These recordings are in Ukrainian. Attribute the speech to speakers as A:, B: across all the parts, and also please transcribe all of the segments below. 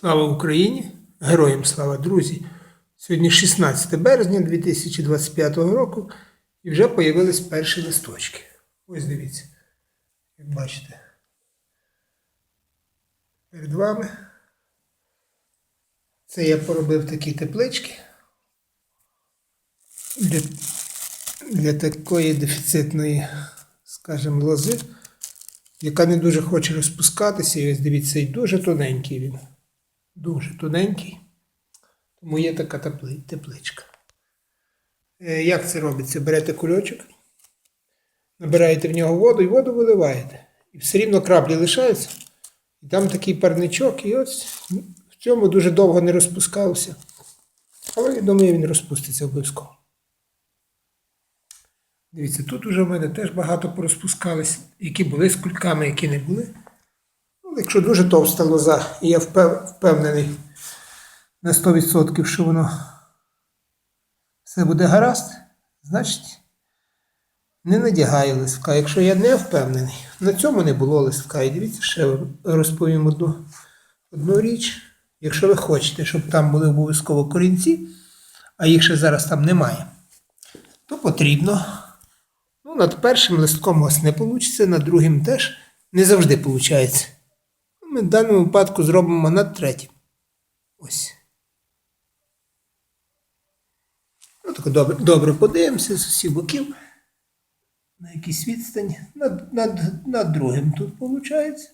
A: Слава Україні! Героям слава, друзі! Сьогодні 16 березня 2025 року і вже появились перші листочки. Ось дивіться, як бачите. Перед вами. Це я поробив такі теплички для, для такої дефіцитної, скажімо, лози, яка не дуже хоче розпускатися. І ось дивіться, і дуже тоненький він. Дуже тоненький. Тому є така тепличка. Е, Як це робиться? Берете кульочок, набираєте в нього воду і воду виливаєте. І все рівно краплі лишаються. І там такий парничок, і ось в цьому дуже довго не розпускався. Але я думаю, він розпуститься обов'язково. Дивіться, тут уже в мене теж багато порозпускались, які були з кульками, які не були. Якщо дуже товста лоза, і я впевнений на 100%, що воно все буде гаразд, значить не надягаю листка. Якщо я не впевнений, на цьому не було листка. І дивіться, ще розповім одну, одну річ. Якщо ви хочете, щоб там були обов'язково корінці, а їх ще зараз там немає, то потрібно. Ну, над першим листком у вас не вийде, над другим теж не завжди виходить. Ми в даному випадку зробимо над третім. Ось. Ну, так добре, добре подивимося з усіх боків. На якійсь відстані. Над, над, над другим тут виходить.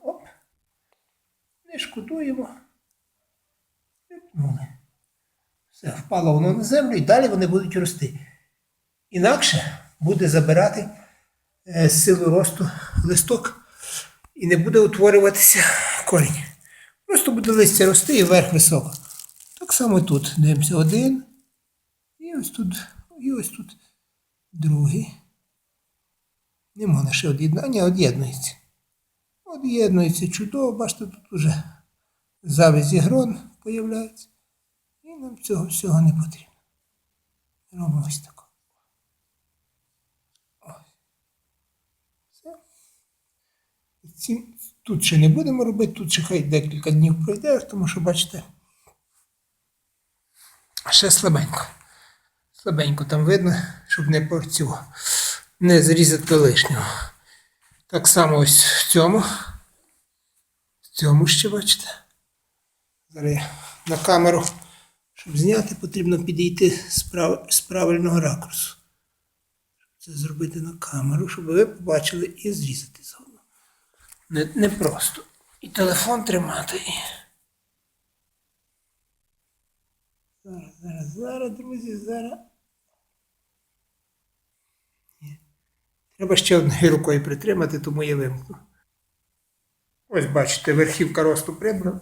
A: Оп. Не шкодуємо. Випнули. Все, впало воно на землю і далі вони будуть рости. Інакше буде забирати е, силу росту листок і не буде утворюватися корінь. Просто буде листя рости і вверх високо. Так само тут. Дивимося один. І ось тут, і ось тут другий. Не можна од'єднання, од'єднується. Од'єднується чудово, бачите, тут уже завязі грон появляється. І нам цього всього не потрібно. Робимо ось тако. Ось. Все. Тут ще не будемо робити, тут ще хай декілька днів пройде, тому що, бачите, ще слабенько. Слабенько там видно, щоб не порцю, не зрізати лишнього. Так само ось в цьому. В цьому ще бачите. Зараз я на камеру, щоб зняти, потрібно підійти з, прав... з правильного ракурсу. Це зробити на камеру, щоб ви побачили і зрізати заодно. Не, не. І телефон тримати. Зараз, зараз, зараз, друзі, зараз. Ні. Треба ще однією рукою притримати, тому я вимкну. Ось бачите, верхівка росту прибрана.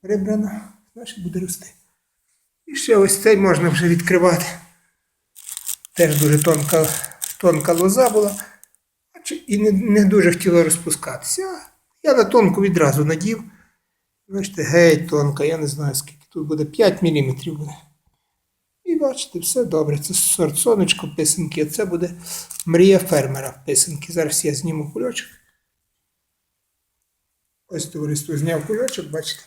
A: Прибрана, значить буде рости. І ще ось цей можна вже відкривати. Теж дуже тонка, тонка лоза була. І не, не дуже хотіла розпускатися. Я на тонку відразу надів. Бачите, геть тонка, я не знаю скільки. Тут буде 5 мм буде. І бачите, все добре. Це сорт сонечко писанки, а це буде мрія фермера писанки. Зараз я зніму кульочок. Ось товариство зняв кульочок, бачите.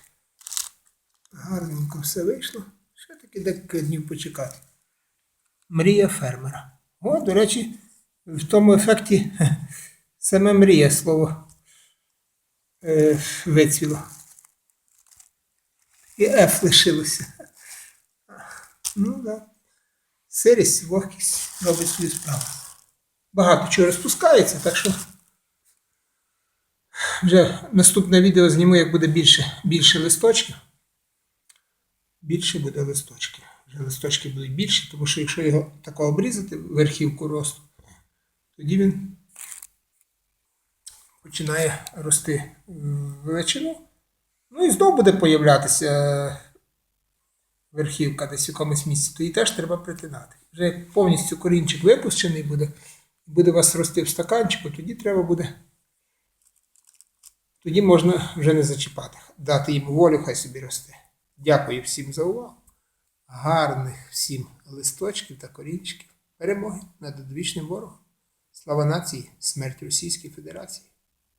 A: Гарненько все вийшло. Ще таки декілька днів почекати. Мрія фермера. О, до речі, в тому ефекті саме мрія слово е, вицвіло. І F лишилося. Ну так. Да. Сирість, вогкість робить свою справу. Багато чого розпускається, так що вже наступне відео зніму, як буде більше, більше листочків. Більше буде листочків. Вже листочки будуть більші, тому що якщо його тако обрізати, верхівку росту, тоді він починає рости величину. Ну і знов буде появлятися верхівка десь в якомусь місці, то її теж треба притинати. Вже як повністю корінчик випущений буде, буде у вас рости в стаканчику, тоді треба буде. Тоді можна вже не зачіпати, дати їм волю, хай собі росте. Дякую всім за увагу. Гарних всім листочків та корінчиків. Перемоги над одвічним ворогом. Слава нації, смерть Російської Федерації.